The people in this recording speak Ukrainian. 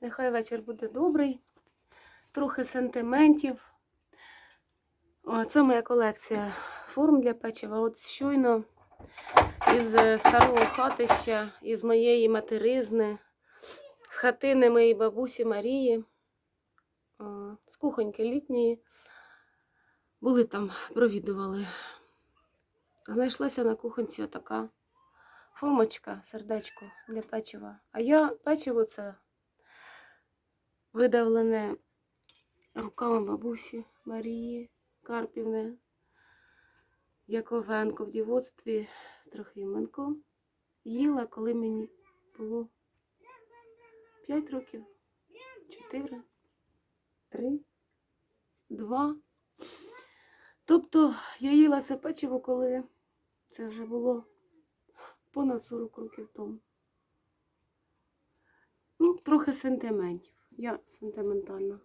Нехай вечір буде добрий, трохи сентиментів. О, це моя колекція форм для печива. От щойно із е, старого хатища, із моєї материзни, з хатини моєї бабусі Марії, з кухоньки літньої. Були там, провідували. Знайшлася на кухонці така формочка, сердечко для печива. А я печиво це видавлене руками бабусі Марії Карпівни Яковенко в дівоцтві Трохименко. Їла, коли мені було 5 років, 4, 3, 2. Тобто я їла це печиво, коли це вже було понад 40 років тому. Ну, трохи сентиментів. ያ ስንት ምንጣል ነው?